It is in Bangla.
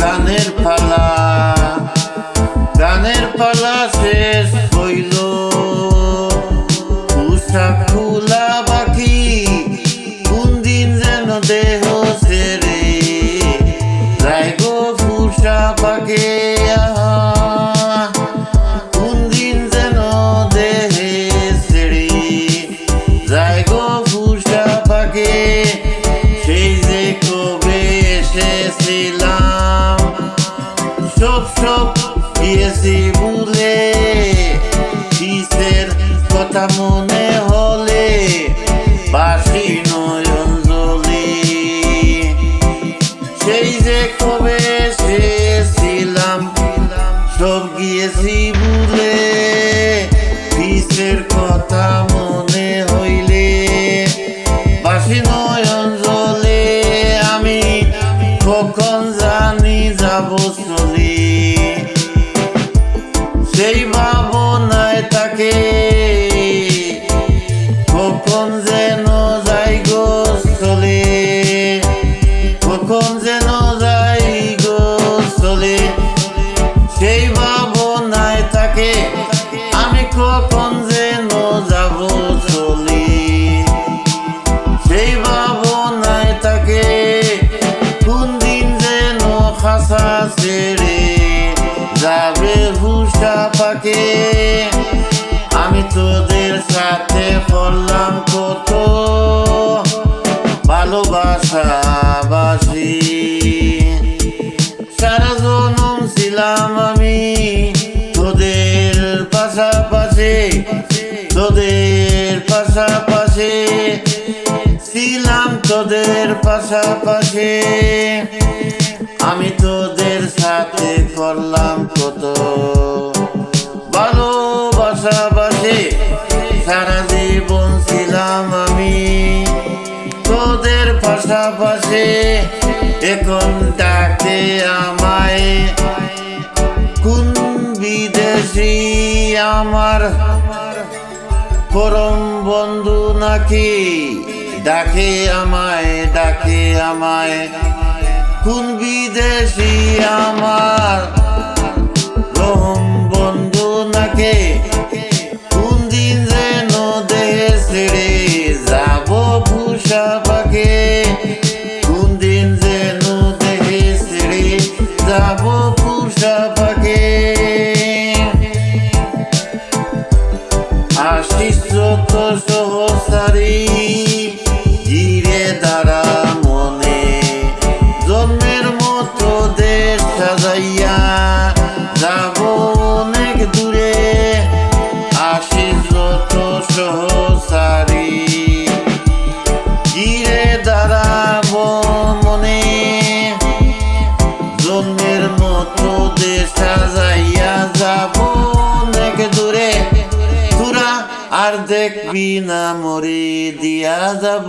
গানের পালা গানের পালা শেষ হইল। পোশাক খোলা বাকি কোন দিন যেন দেহ সেরে রায় গো পাকে সব গিয়েছি ভুলে কিসের কথা মনে হলে বাসি নয়ন সেই যে কবে সেই ভাবনায় তাকে কখন যেন যাই গো চলে কখন যেন যাই গো চলে সেই ভাবনায় তাকে আমি কখন যেন যাব চলি সেই ভাবনায় তাকে কোন দিন যেন খাসা হুসা আমি তোদের সাথে করলাম কত ভালোবাসা বাসি। সারা জনম ছিলাম আমি তোদের পাশাপাশি তোদের পাশাপাশি। ছিলাম তোদের পাশাপাশি। আমি তোদের সাথে করলাম কত আমি তোদের পাশাপাশি এখন ডাকে আমায়। কোন বিদেশি আমার পরম বন্ধু নাকি ডাকে আমায় ডাকে আমায়? কোন বিদেশি আমার রহম বন্ধু নাকি পাকে কোন দিন যেন দেহে ছেড়ে যাব ভূষা পাকে আশিস সহসারি ধীরে দাঁড়া মনে। জন্মের মতো দেশ সাজাইয়া যাব আর দেখবি না মরে দিয়া যাব